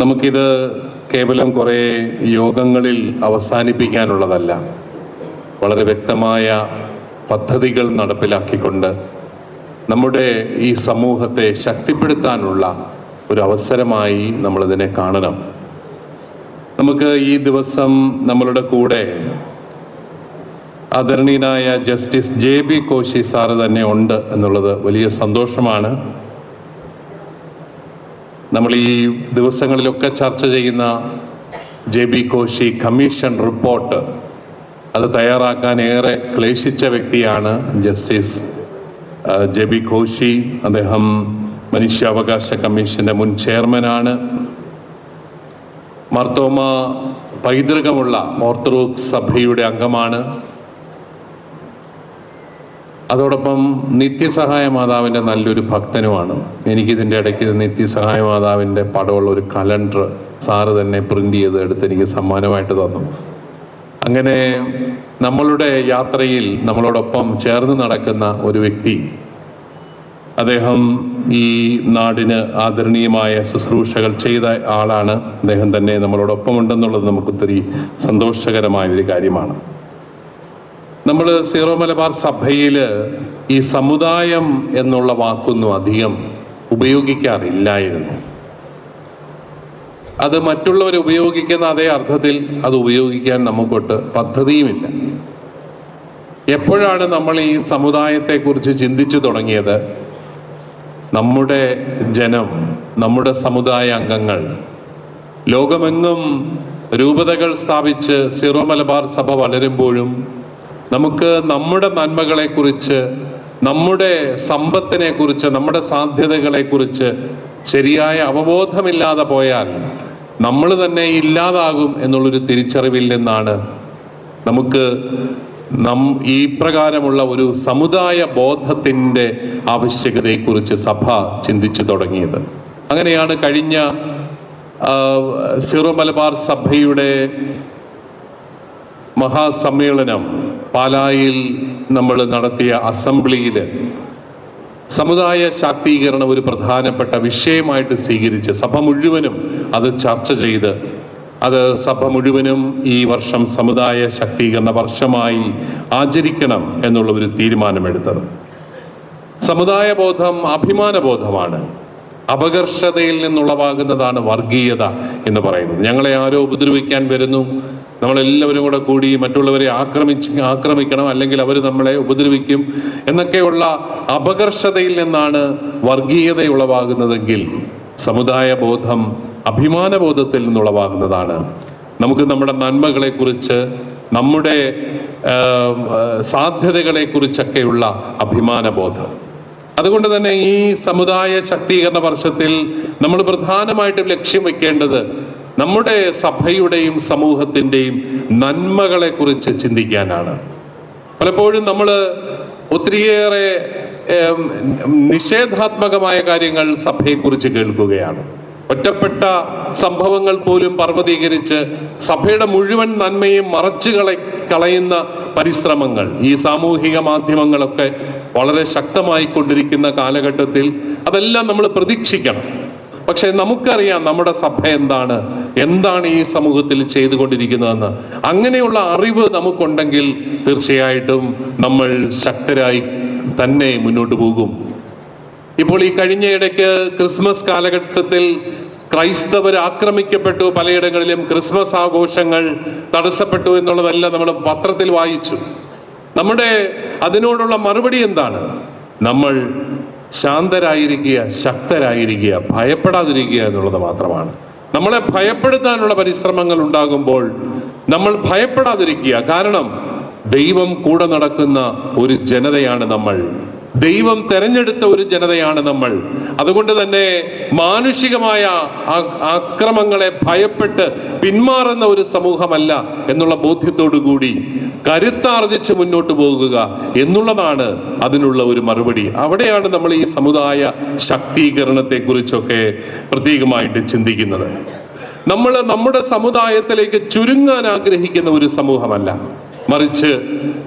നമുക്കിത് കേവലം കുറേ യോഗങ്ങളിൽ അവസാനിപ്പിക്കാനുള്ളതല്ല. വളരെ വ്യക്തമായ പദ്ധതികൾ നടപ്പിലാക്കിക്കൊണ്ട് നമ്മുടെ ഈ സമൂഹത്തെ ശക്തിപ്പെടുത്താനുള്ള ഒരു അവസരമായി നമ്മളിതിനെ കാണണം. നമുക്ക് ഈ ദിവസം നമ്മളുടെ കൂടെ ആദരണീയനായ justice J B Koshy sir തന്നെ ഉണ്ട് എന്നുള്ളത് വലിയ സന്തോഷമാണ്. നമ്മൾ ഈ ദിവസങ്ങളിലൊക്കെ ചർച്ച ചെയ്യുന്ന J B Koshy commission report അത് തയ്യാറാക്കാൻ ഏറെ ക്ലേശിച്ച വ്യക്തിയാണ് ജസ്റ്റിസ് ജെ ബി കോശി. അദ്ദേഹം മനുഷ്യാവകാശ കമ്മീഷന്റെ മുൻ ചെയർമാനാണ്. മർത്തോമ പൈതൃകമുള്ള ഓർത്തഡോക്സ് സഭയുടെ അംഗമാണ്. അതോടൊപ്പം നിത്യസഹായ മാതാവിന്റെ നല്ലൊരു ഭക്തനുമാണ്. എനിക്കിതിന്റെ ഇടയ്ക്ക് നിത്യസഹായ മാതാവിന്റെ പടമുള്ള ഒരു കലണ്ടർ സാറ് തന്നെ പ്രിന്റ് ചെയ്ത് എടുത്ത് എനിക്ക് സമ്മാനമായിട്ട് തന്നു. അങ്ങനെ നമ്മളുടെ യാത്രയിൽ നമ്മളോടൊപ്പം ചേർന്ന് നടക്കുന്ന ഒരു വ്യക്തി അദ്ദേഹം ഈ നാടിന് ആദരണീയമായ ശുശ്രൂഷകൾ ചെയ്ത ആളാണ്. അദ്ദേഹം തന്നെ നമ്മളോടൊപ്പം ഉണ്ടെന്നുള്ളത് നമുക്കൊത്തിരി സന്തോഷകരമായ ഒരു കാര്യമാണ്. നമ്മൾ സീറോ മലബാർ സഭയിൽ ഈ സമുദായം എന്നുള്ള വാക്കൊന്നും അധികം ഉപയോഗിക്കാറില്ലായിരുന്നു. അത് മറ്റുള്ളവർ ഉപയോഗിക്കുന്ന അതേ അർത്ഥത്തിൽ അത് ഉപയോഗിക്കാൻ നമുക്കൊട്ട് പദ്ധതിയുമില്ല. എപ്പോഴാണ് നമ്മൾ ഈ സമുദായത്തെക്കുറിച്ച് ചിന്തിച്ചു തുടങ്ങിയത്? നമ്മുടെ ജനം നമ്മുടെ സമുദായ അംഗങ്ങൾ ലോകമെങ്ങും രൂപതകൾ സ്ഥാപിച്ച് സിറോ മലബാർ സഭ വളരുമ്പോഴും നമുക്ക് നമ്മുടെ നന്മകളെക്കുറിച്ച് നമ്മുടെ സമ്പത്തിനെ കുറിച്ച് നമ്മുടെ സാധ്യതകളെ കുറിച്ച് ശരിയായ അവബോധമില്ലാതെ പോയാൽ നമ്മൾ തന്നെ ഇല്ലാതാകും എന്നുള്ളൊരു തിരിച്ചറിവിൽ നിന്നാണ് നമുക്ക് നം ഈ പ്രകാരമുള്ള ഒരു സമുദായ ബോധത്തിന്റെ ആവശ്യകതയെക്കുറിച്ച് സഭ ചിന്തിച്ചു തുടങ്ങിയത്. അങ്ങനെയാണ് കഴിഞ്ഞ സിറോ മലബാർ സഭയുടെ മഹാസമ്മേളനം പാലായിൽ നമ്മൾ നടത്തിയ അസംബ്ലിയിൽ സമുദായ ശാക്തീകരണം ഒരു പ്രധാനപ്പെട്ട വിഷയമായിട്ട് സ്വീകരിച്ച് സഭ മുഴുവനും അത് ചർച്ച ചെയ്ത് അത് സഭ മുഴുവനും ഈ വർഷം സമുദായ ശാക്തീകരണ വർഷമായി ആചരിക്കണം എന്നുള്ള ഒരു തീരുമാനമെടുത്തത്. സമുദായ ബോധം അഭിമാന ബോധമാണ്. അപകർഷതയിൽ നിന്നുളവാകുന്നതാണ് വർഗീയത എന്ന് പറയുന്നത്. ഞങ്ങളെ ആരോ ഉപദ്രവിക്കാൻ വരുന്നു. നമ്മളെല്ലാവരും കൂടെ കൂടി മറ്റുള്ളവരെ ആക്രമിച്ച് ആക്രമിക്കണം അല്ലെങ്കിൽ അവർ നമ്മളെ ഉപദ്രവിക്കും എന്നൊക്കെയുള്ള അപകർഷതയിൽ നിന്നാണ് വർഗീയത ഉളവാകുന്നതെങ്കിൽ സമുദായ ബോധം അഭിമാന ബോധത്തിൽ നിന്നുളവാകുന്നതാണ്. നമുക്ക് നമ്മുടെ നന്മകളെക്കുറിച്ച് നമ്മുടെ സാധ്യതകളെ സാധ്യതകളെക്കുറിച്ചൊക്കെയുള്ള അഭിമാന ബോധം അതുകൊണ്ട് തന്നെ ഈ സമുദായ ശാക്തീകരണ വർഷത്തിൽ നമ്മൾ പ്രധാനമായിട്ടും ലക്ഷ്യം വെക്കേണ്ടത് നമ്മുടെ സഭയുടെയും സമൂഹത്തിന്റെയും നന്മകളെക്കുറിച്ച് ചിന്തിക്കാനാണ്. പലപ്പോഴും നമ്മൾ ഒത്തിരിയേറെ നിഷേധാത്മകമായ കാര്യങ്ങൾ സഭയെക്കുറിച്ച് കേൾക്കുകയാണ്. ഒറ്റപ്പെട്ട സംഭവങ്ങൾ പോലും പർവതീകരിച്ച് സഭയുടെ മുഴുവൻ നന്മയും മറച്ചു കള കളയുന്ന പരിശ്രമങ്ങൾ ഈ സാമൂഹിക മാധ്യമങ്ങളൊക്കെ വളരെ ശക്തമായി കൊണ്ടിരിക്കുന്ന കാലഘട്ടത്തിൽ അതെല്ലാം നമ്മൾ പ്രതീക്ഷിക്കണം. പക്ഷെ നമുക്കറിയാം നമ്മുടെ സഭ എന്താണ് എന്താണ് ഈ സമൂഹത്തിൽ ചെയ്തുകൊണ്ടിരിക്കുന്നതെന്ന്. അങ്ങനെയുള്ള അറിവ് നമുക്കുണ്ടെങ്കിൽ തീർച്ചയായിട്ടും നമ്മൾ ശക്തരായി തന്നെ മുന്നോട്ട് പോകും. ഇപ്പോൾ ഈ കഴിഞ്ഞ ഇടയ്ക്ക് ക്രിസ്മസ് കാലഘട്ടത്തിൽ ക്രൈസ്തവർ ആക്രമിക്കപ്പെട്ടു പലയിടങ്ങളിലും ക്രിസ്മസ് ആഘോഷങ്ങൾ തടസ്സപ്പെട്ടു എന്നുള്ളതല്ല നമ്മൾ പത്രത്തിൽ വായിച്ചു. നമ്മുടെ അതിനോടുള്ള മറുപടി എന്താണ്? നമ്മൾ ശാന്തരായിരിക്കുക ശക്തരായിരിക്കുക ഭയപ്പെടാതിരിക്കുക എന്നുള്ളത് മാത്രമാണ്. നമ്മളെ ഭയപ്പെടുത്താനുള്ള പരിശ്രമങ്ങൾ ഉണ്ടാകുമ്പോൾ നമ്മൾ ഭയപ്പെടാതിരിക്കുക. കാരണം ദൈവം കൂടെ നടക്കുന്ന ഒരു ജനതയാണ് നമ്മൾ. ദൈവം തെരഞ്ഞെടുത്ത ഒരു ജനതയാണ് നമ്മൾ. അതുകൊണ്ട് തന്നെ മാനുഷികമായ അക്രമങ്ങളെ ഭയപ്പെട്ട് പിന്മാറുന്ന ഒരു സമൂഹമല്ല എന്നുള്ള ബോധ്യത്തോടു കൂടി കരുത്താർജിച്ച് മുന്നോട്ട് പോകുക എന്നുള്ളതാണ് അതിനുള്ള ഒരു മറുപടി. അവിടെയാണ് നമ്മൾ ഈ സമുദായ ശാക്തീകരണത്തെക്കുറിച്ചൊക്കെ പ്രത്യേകമായിട്ട് ചിന്തിക്കുന്നത്. നമ്മൾ നമ്മുടെ സമുദായത്തിലേക്ക് ചുരുങ്ങാൻ ആഗ്രഹിക്കുന്ന ഒരു സമൂഹമല്ല. മറിച്ച്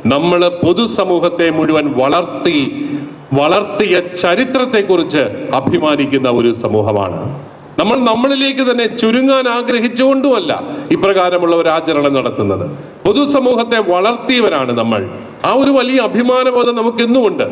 നമ്മൾ പൊതുസമൂഹത്തെ മുഴുവൻ വളർത്തി വളർത്തിയ ചരിത്രത്തെക്കുറിച്ച് അഭിമാനിക്കുന്ന ഒരു സമൂഹമാണ്. നമ്മൾ നമ്മളിലേക്ക് തന്നെ ചുരുങ്ങാൻ ആഗ്രഹിച്ചുകൊണ്ടുമല്ല ഇപ്രകാരമുള്ള ഒരു ആചരണം നടത്തുന്നത്. പൊതുസമൂഹത്തെ വളർത്തിയവരാണ് നമ്മൾ. ആ ഒരു വലിയ അഭിമാനബോധം നമുക്ക് ഇന്നുമുണ്ട്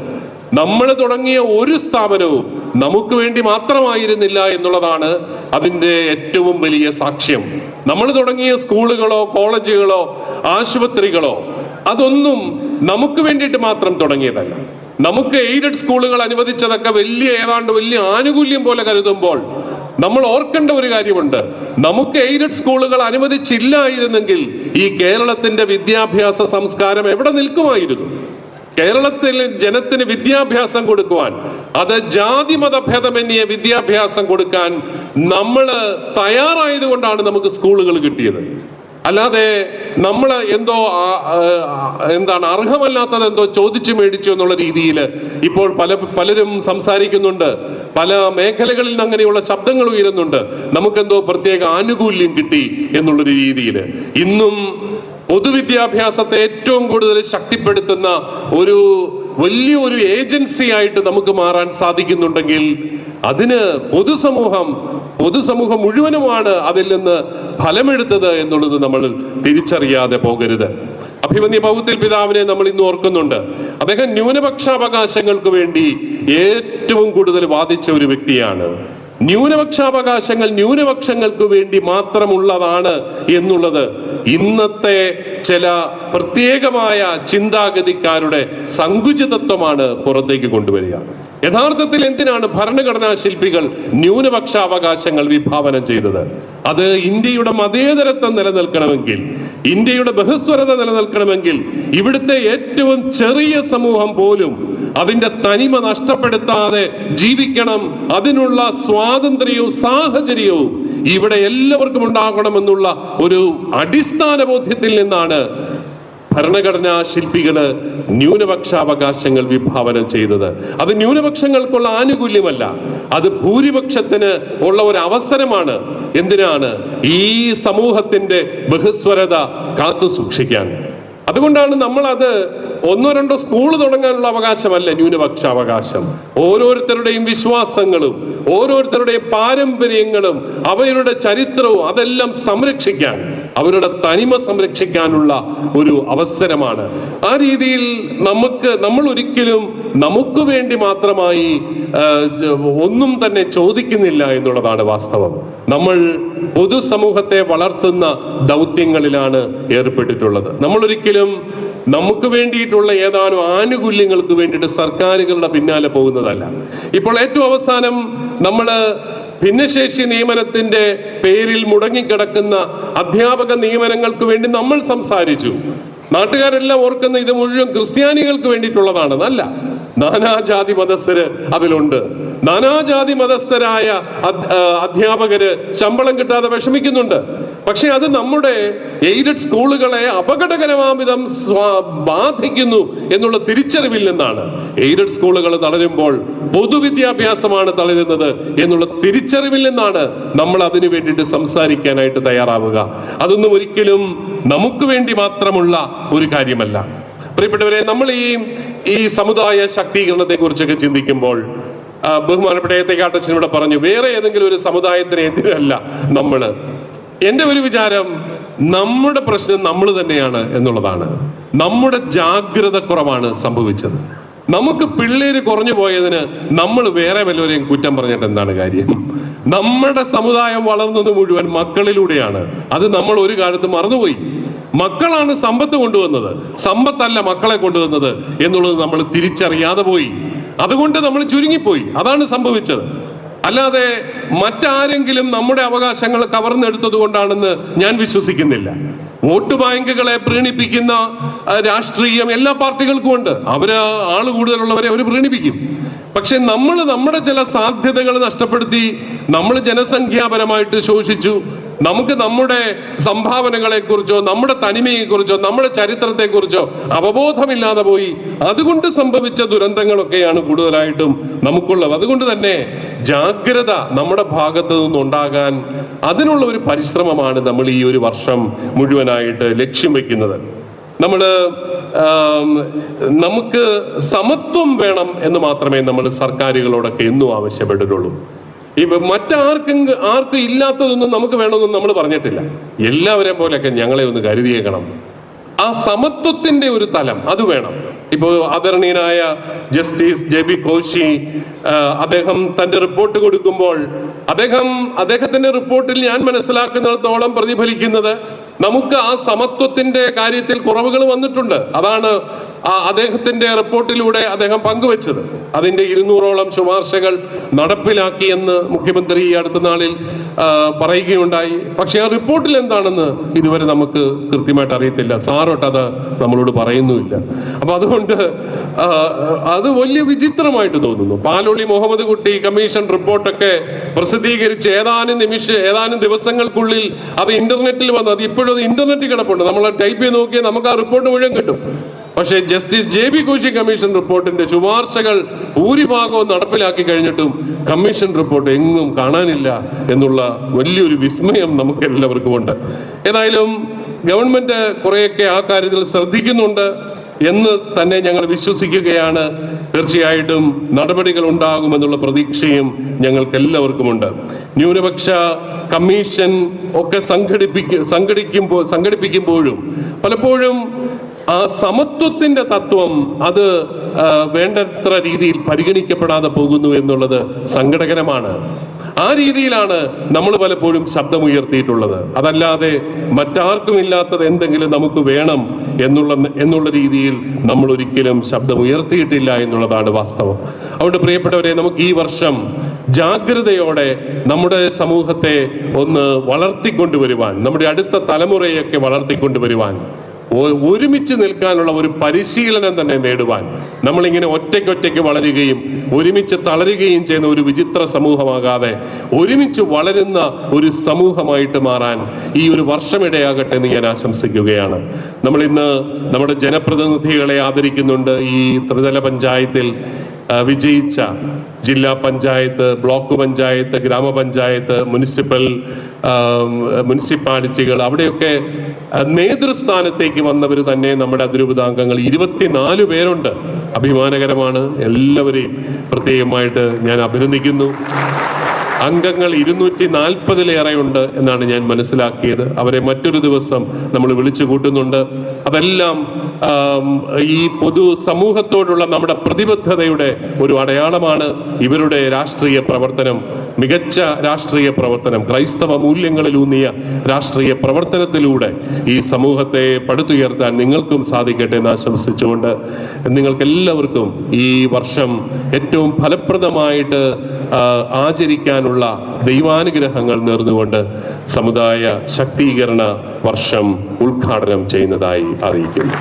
നമ്മൾ തുടങ്ങിയ ഒരു സ്ഥാപനവും നമുക്ക് വേണ്ടി മാത്രമായിരുന്നില്ല എന്നുള്ളതാണ് അതിന്റെ ഏറ്റവും വലിയ സാക്ഷ്യം. നമ്മൾ തുടങ്ങിയ സ്കൂളുകളോ കോളേജുകളോ ആശുപത്രികളോ അതൊന്നും നമുക്ക് വേണ്ടിയിട്ട് മാത്രം തുടങ്ങിയതല്ല. നമുക്ക് എയ്ഡഡ് സ്കൂളുകൾ അനുവദിച്ചതൊക്കെ വലിയ ഏതാണ്ട് വലിയ ആനുകൂല്യം പോലെ കരുതുമ്പോൾ നമ്മൾ ഓർക്കേണ്ട ഒരു കാര്യമുണ്ട്. നമുക്ക് എയ്ഡഡ് സ്കൂളുകൾ അനുവദിച്ചില്ലായിരുന്നെങ്കിൽ ഈ കേരളത്തിന്റെ വിദ്യാഭ്യാസ സംസ്കാരം എവിടെ നിൽക്കുമായിരുന്നു? കേരളത്തിൽ ജനത്തിന് വിദ്യാഭ്യാസം കൊടുക്കുവാൻ അത് ജാതി മത ഭേദമന്യേ വിദ്യാഭ്യാസം കൊടുക്കാൻ നമ്മൾ തയ്യാറായത് കൊണ്ടാണ് നമുക്ക് സ്കൂളുകൾ കിട്ടിയത്. അല്ലാതെ നമ്മൾ എന്തോ എന്താണ് അർഹമല്ലാത്തത് എന്തോ ചോദിച്ചു മേടിച്ചു എന്നുള്ള രീതിയിൽ ഇപ്പോൾ പല പലരും സംസാരിക്കുന്നുണ്ട്. പല മേഖലകളിൽ നിന്ന് അങ്ങനെയുള്ള ശബ്ദങ്ങൾ ഉയരുന്നുണ്ട്. നമുക്കെന്തോ പ്രത്യേക ആനുകൂല്യം കിട്ടി എന്നുള്ളൊരു രീതിയിൽ. ഇന്നും പൊതുവിദ്യാഭ്യാസത്തെ ഏറ്റവും കൂടുതൽ ശക്തിപ്പെടുത്തുന്ന ഒരു വലിയ ഒരു ഏജൻസി ആയിട്ട് നമുക്ക് മാറാൻ സാധിക്കുന്നുണ്ടെങ്കിൽ അതിന് പൊതുസമൂഹം പൊതുസമൂഹം മുഴുവനുമാണ് അതിൽ നിന്ന് ഫലമെടുത്തത് എന്നുള്ളത് നമ്മൾ തിരിച്ചറിയാതെ പോകരുത്. അഭിമന്യ പൗത്തിൽ പിതാവിനെ നമ്മൾ ഇന്ന് ഓർക്കുന്നുണ്ട്. അദ്ദേഹം ന്യൂനപക്ഷാവകാശങ്ങൾക്ക് വേണ്ടി ഏറ്റവും കൂടുതൽ വാദിച്ച ഒരു വ്യക്തിയാണ്. ന്യൂനപക്ഷാവകാശങ്ങൾ ന്യൂനപക്ഷങ്ങൾക്ക് വേണ്ടി മാത്രമുള്ളതാണ് എന്നുള്ളത് ഇന്നത്തെ ചില പ്രത്യേകമായ ചിന്താഗതിക്കാരുടെ സങ്കുചിതത്വമാണ് പുറത്തേക്ക് കൊണ്ടുവരിക. യഥാർത്ഥത്തിൽ എന്തിനാണ് ഭരണഘടനാ ശില്പികൾ ന്യൂനപക്ഷ അവകാശങ്ങൾ വിഭാവനം ചെയ്തത്? അത് ഇന്ത്യയുടെ മതേതരത്വം നിലനിൽക്കണമെങ്കിൽ ഇന്ത്യയുടെ ബഹുസ്വരത നിലനിൽക്കണമെങ്കിൽ ഇവിടുത്തെ ഏറ്റവും ചെറിയ സമൂഹം പോലും അതിന്റെ തനിമ നഷ്ടപ്പെടുത്താതെ ജീവിക്കണം. അതിനുള്ള സ്വാതന്ത്ര്യവും സാഹചര്യവും ഇവിടെ എല്ലാവർക്കും ഉണ്ടാകണമെന്നുള്ള ഒരു അടിസ്ഥാന ബോധ്യത്തിൽ നിന്നാണ് ഭരണഘടനാ ശില്പികൾ ന്യൂനപക്ഷാവകാശങ്ങൾ വിഭാവനം ചെയ്തത്. അത് ന്യൂനപക്ഷങ്ങൾക്കുള്ള ആനുകൂല്യമല്ല. അത് ഭൂരിപക്ഷത്തിന് ഉള്ള ഒരു അവസരമാണ് എന്തിനാണ്? ഈ സമൂഹത്തിന്റെ ബഹുസ്വരത കാത്തു സൂക്ഷിക്കാൻ. അതുകൊണ്ടാണ് നമ്മൾ അത് ഒന്നോ രണ്ടോ സ്കൂൾ തുടങ്ങാനുള്ള അവകാശമല്ല ന്യൂനപക്ഷ അവകാശം ഓരോരുത്തരുടെയും വിശ്വാസങ്ങളും ഓരോരുത്തരുടെയും പാരമ്പര്യങ്ങളും അവയുടെ ചരിത്രവും അതെല്ലാം സംരക്ഷിക്കാൻ. അവരുടെ തനിമ സംരക്ഷിക്കാനുള്ള ഒരു അവസരമാണ്. ആ രീതിയിൽ നമുക്ക് നമ്മൾ ഒരിക്കലും നമുക്ക് വേണ്ടി മാത്രമായി ഒന്നും തന്നെ ചോദിക്കുന്നില്ല എന്നുള്ളതാണ് വാസ്തവം. നമ്മൾ പൊതുസമൂഹത്തെ വളർത്തുന്ന ദൗത്യങ്ങളിലാണ് ഏർപ്പെട്ടിട്ടുള്ളത്. നമ്മൾ ഒരിക്കലും നമുക്ക് വേണ്ടിയിട്ടുള്ള ഏതാനും ആനുകൂല്യങ്ങൾക്ക് വേണ്ടിയിട്ട് സർക്കാരുകളുടെ പിന്നാലെ പോകുന്നതല്ല. ഇപ്പോൾ ഏറ്റവും അവസാനം നമ്മൾ ഭിന്നശേഷി നിയമനത്തിന്റെ പേരിൽ മുടങ്ങിക്കിടക്കുന്ന അധ്യാപക നിയമനങ്ങൾക്ക് വേണ്ടി നമ്മൾ സംസാരിച്ചു. നാട്ടുകാരെല്ലാം ഓർക്കുന്ന ഇത് മുഴുവൻ ക്രിസ്ത്യാനികൾക്ക് വേണ്ടിയിട്ടുള്ളതാണ് അല്ല നാനാജാതി മതസ്ഥര് അതിലുണ്ട്. നാനാജാതി മതസ്ഥരായ അധ്- അധ്യാപകര് ശമ്പളം കിട്ടാതെ വിഷമിക്കുന്നുണ്ട്. പക്ഷെ അത് നമ്മുടെ എയ്ഡഡ് സ്കൂളുകളെ അപകടകരമാം വിധം ബാധിക്കുന്നു എന്നുള്ള തിരിച്ചറിവിൽ നിന്നാണ്. എയ്ഡഡ് സ്കൂളുകൾ തളരുമ്പോൾ പൊതുവിദ്യാഭ്യാസമാണ് തളരുന്നത് എന്നുള്ള തിരിച്ചറിവിൽ നിന്നാണ് നമ്മൾ അതിനു വേണ്ടിയിട്ട് സംസാരിക്കാനായിട്ട് തയ്യാറാവുക. അതൊന്നും ഒരിക്കലും നമുക്ക് വേണ്ടി മാത്രമുള്ള ഒരു കാര്യമല്ല. പ്രിയപ്പെട്ടവരെ നമ്മൾ ഈ ഈ സമുദായ ശാക്തീകരണത്തെ കുറിച്ചൊക്കെ ചിന്തിക്കുമ്പോൾ ബഹുമാനപ്പെട്ട ഏത്തക്കാട്ടച്ചൻ ഇവിടെ പറഞ്ഞു വേറെ ഏതെങ്കിലും ഒരു സമുദായത്തിന് എതിരല്ല നമ്മൾ. എന്റെ ഒരു വിചാരം നമ്മുടെ പ്രശ്നം നമ്മൾ തന്നെയാണ് എന്നുള്ളതാണ്. നമ്മുടെ ജാഗ്രത കുറവാണ് സംഭവിച്ചത്. നമുക്ക് പിള്ളേര് കുറഞ്ഞു പോയതിന് നമ്മൾ വേറെ വല്ലവരെയും കുറ്റം പറഞ്ഞിട്ട് എന്താണ് കാര്യം? നമ്മുടെ സമുദായം വളർന്നത് മുഴുവൻ മക്കളിലൂടെയാണ്. അത് നമ്മൾ ഒരു കാലത്ത് മറന്നുപോയി. മക്കളാണ് സമ്പത്ത് കൊണ്ടുവന്നത്. സമ്പത്തല്ല മക്കളെ കൊണ്ടുവന്നത് എന്നുള്ളത് നമ്മൾ തിരിച്ചറിയാതെ പോയി. അതുകൊണ്ട് നമ്മൾ ചുരുങ്ങിപ്പോയി. അതാണ് സംഭവിച്ചത്. അല്ലാതെ മറ്റാരെങ്കിലും നമ്മുടെ അവകാശങ്ങൾ കവർന്നെടുത്തത് കൊണ്ടാണെന്ന് ഞാൻ വിശ്വസിക്കുന്നില്ല. വോട്ട് ബാങ്കുകളെ പ്രീണിപ്പിക്കുന്ന രാഷ്ട്രീയം എല്ലാ പാർട്ടികൾക്കും ഉണ്ട്. അവർ ആൾ കൂടുതലുള്ളവരെ അവർ പ്രീണിപ്പിക്കും. പക്ഷെ നമ്മൾ നമ്മുടെ ചില സാധ്യതകൾ നഷ്ടപ്പെടുത്തി നമ്മൾ ജനസംഖ്യാപരമായിട്ട് ശോഷിച്ചു. നമുക്ക് നമ്മുടെ സംഭാവനകളെ കുറിച്ചോ നമ്മുടെ തനിമയെ കുറിച്ചോ നമ്മുടെ ചരിത്രത്തെ കുറിച്ചോ അവബോധമില്ലാതെ പോയി അതുകൊണ്ട് സംഭവിച്ച ദുരന്തങ്ങളൊക്കെയാണ് കൂടുതലായിട്ടും നമുക്കുള്ളത്. അതുകൊണ്ട് തന്നെ ജാഗ്രത നമ്മുടെ ഭാഗത്തു നിന്നുണ്ടാകാൻ അതിനുള്ള ഒരു പരിശ്രമമാണ് നമ്മൾ ഈ ഒരു വർഷം മുഴുവനായിട്ട് ലക്ഷ്യം വെക്കുന്നത്. നമ്മൾ നമുക്ക് സമത്വം വേണം എന്ന് മാത്രമേ നമ്മൾ സർക്കാരുകളോടൊക്കെ എന്നും ആവശ്യപ്പെട്ടിട്ടുള്ളൂ. ഇപ്പൊ മറ്റാർക്കും ആർക്കും ഇല്ലാത്തതൊന്നും നമുക്ക് വേണമെന്നും നമ്മൾ പറഞ്ഞിട്ടില്ല. എല്ലാവരെയും പോലെയൊക്കെ ഞങ്ങളെ ഒന്ന് കരുതിയേക്കണം. ആ സമത്വത്തിന്റെ ഒരു തലം അത് വേണം. ഇപ്പോ ആദരണീയനായ ജസ്റ്റിസ് ജെ ബി കോശി അദ്ദേഹം തന്റെ റിപ്പോർട്ട് കൊടുക്കുമ്പോൾ അദ്ദേഹം അദ്ദേഹത്തിന്റെ റിപ്പോർട്ടിൽ ഞാൻ മനസ്സിലാക്കുന്നിടത്തോളം പ്രതിഫലിക്കുന്നത് നമുക്ക് ആ സമത്വത്തിന്റെ കാര്യത്തിൽ കുറവുകൾ വന്നിട്ടുണ്ട്. അതാണ് ആ അദ്ദേഹത്തിന്റെ റിപ്പോർട്ടിലൂടെ അദ്ദേഹം പങ്കുവച്ചത്. അതിന്റെ ഇരുന്നൂറോളം ശുപാർശകൾ നടപ്പിലാക്കി എന്ന് മുഖ്യമന്ത്രി ഈ അടുത്ത നാളിൽ പറയുകയുണ്ടായി. പക്ഷെ ആ റിപ്പോർട്ടിൽ എന്താണെന്ന് ഇതുവരെ നമുക്ക് കൃത്യമായിട്ട് അറിയത്തില്ല. സാറോട്ട് അത് നമ്മളോട് പറയുന്നുമില്ല. അപ്പൊ അതുകൊണ്ട് അത് വലിയ വിചിത്രമായിട്ട് തോന്നുന്നു. പാലോളി മുഹമ്മദ് കുട്ടി കമ്മീഷൻ റിപ്പോർട്ടൊക്കെ പ്രസിദ്ധീകരിച്ച് ഏതാനും നിമിഷ ഏതാനും ദിവസങ്ങൾക്കുള്ളിൽ അത് ഇന്റർനെറ്റിൽ വന്ന് അത് ഇപ്പോഴും അത് ഇന്റർനെറ്റിൽ കിടപ്പുണ്ട്. നമ്മൾ ടൈപ്പ് ചെയ്ത് നോക്കിയാൽ നമുക്ക് ആ റിപ്പോർട്ട് മുഴുവൻ കിട്ടും. പക്ഷേ justice J B Koshy commission റിപ്പോർട്ടിന്റെ ശുപാർശകൾ ഭൂരിഭാഗവും നടപ്പിലാക്കി കഴിഞ്ഞിട്ടും കമ്മീഷൻ റിപ്പോർട്ട് എങ്ങും കാണാനില്ല എന്നുള്ള വലിയൊരു വിസ്മയം നമുക്ക് എല്ലാവർക്കും ഉണ്ട്. ഏതായാലും ഗവൺമെന്റ് കുറെയൊക്കെ ആ കാര്യത്തിൽ ശ്രദ്ധിക്കുന്നുണ്ട് എന്ന് തന്നെ ഞങ്ങൾ വിശ്വസിക്കുകയാണ്. തീർച്ചയായിട്ടും നടപടികൾ ഉണ്ടാകുമെന്നുള്ള പ്രതീക്ഷയും ഞങ്ങൾക്ക് എല്ലാവർക്കുമുണ്ട് ന്യൂനപക്ഷ കമ്മീഷൻ ഒക്കെ സംഘടിപ്പിക്കും സംഘടിക്കുമ്പോൾ സംഘടിപ്പിക്കുമ്പോഴും പലപ്പോഴും ആ സമത്വത്തിന്റെ തത്വം അത് വേണ്ടത്ര രീതിയിൽ പരിഗണിക്കപ്പെടാതെ പോകുന്നു എന്നുള്ളത് സങ്കടകരമാണ്. ആ രീതിയിലാണ് നമ്മൾ പലപ്പോഴും ശബ്ദമുയർത്തിയിട്ടുള്ളത്. അതല്ലാതെ മറ്റാർക്കും ഇല്ലാത്തത് എന്തെങ്കിലും നമുക്ക് വേണം എന്നുള്ള എന്നുള്ള രീതിയിൽ നമ്മൾ ഒരിക്കലും ശബ്ദമുയർത്തിയിട്ടില്ല എന്നുള്ളതാണ് വാസ്തവം. അതുകൊണ്ട് പ്രിയപ്പെട്ടവരെ നമുക്ക് ഈ വർഷം ജാഗ്രതയോടെ നമ്മുടെ സമൂഹത്തെ ഒന്ന് വളർത്തിക്കൊണ്ടുവരുവാൻ നമ്മുടെ അടുത്ത തലമുറയൊക്കെ വളർത്തിക്കൊണ്ടുവരുവാൻ ഒരുമിച്ച് നിൽക്കാനുള്ള ഒരു പരിശീലനം തന്നെ നേടുവാൻ നമ്മളിങ്ങനെ ഒറ്റയ്ക്കൊറ്റയ്ക്ക് വളരുകയും ഒരുമിച്ച് തളരുകയും ചെയ്യുന്ന ഒരു വിചിത്ര സമൂഹമാകാതെ ഒരുമിച്ച് വളരുന്ന ഒരു സമൂഹമായിട്ട് മാറാൻ ഈ ഒരു വർഷമിടയാകട്ടെ എന്ന് ഞാൻ ആശംസിക്കുകയാണ്. നമ്മൾ ഇന്ന് നമ്മുടെ ജനപ്രതിനിധികളെ ആദരിക്കുന്നുണ്ട് ഈ ത്രിതല പഞ്ചായത്തിൽ വിജയിച്ച ജില്ലാ പഞ്ചായത്ത് ബ്ലോക്ക് പഞ്ചായത്ത് ഗ്രാമപഞ്ചായത്ത് മുനിസിപ്പൽ മുനിസിപ്പാലിറ്റികൾ അവിടെയൊക്കെ നേതൃസ്ഥാനത്തേക്ക് വന്നവർ തന്നെ നമ്മുടെ അതിരൂപതാംഗങ്ങൾ. ഇരുപത്തിനാല് പേരുണ്ട്. അഭിമാനകരമാണ്. എല്ലാവരെയും പ്രത്യേകമായിട്ട് ഞാൻ അഭിനന്ദിക്കുന്നു. അംഗങ്ങൾ ഇരുന്നൂറ്റി നാൽപ്പതിലേറെ ഉണ്ട് എന്നാണ് ഞാൻ മനസ്സിലാക്കിയത്. അവരെ മറ്റൊരു ദിവസം നമ്മൾ വിളിച്ചു കൂട്ടുന്നുണ്ട്. അതെല്ലാം ഈ പൊതു സമൂഹത്തോടുള്ള നമ്മുടെ പ്രതിബദ്ധതയുടെ ഒരു അടയാളമാണ് ഇവരുടെ രാഷ്ട്രീയ പ്രവർത്തനം. മികച്ച രാഷ്ട്രീയ പ്രവർത്തനം ക്രൈസ്തവ മൂല്യങ്ങളിലൂന്നിയ രാഷ്ട്രീയ പ്രവർത്തനത്തിലൂടെ ഈ സമൂഹത്തെ പടുത്തുയർത്താൻ നിങ്ങൾക്കും സാധിക്കട്ടെ എന്ന് ആശംസിച്ചുകൊണ്ട് നിങ്ങൾക്കെല്ലാവർക്കും ഈ വർഷം ഏറ്റവും ഫലപ്രദമായിട്ട് ആ, ആചരിക്കാനുള്ള ദൈവാനുഗ്രഹങ്ങൾ നേർന്നുകൊണ്ട് സമുദായ ശാക്തീകരണ വർഷം ഉദ്ഘാടനം ചെയ്യുന്നതായി അറിയിക്കുന്നു.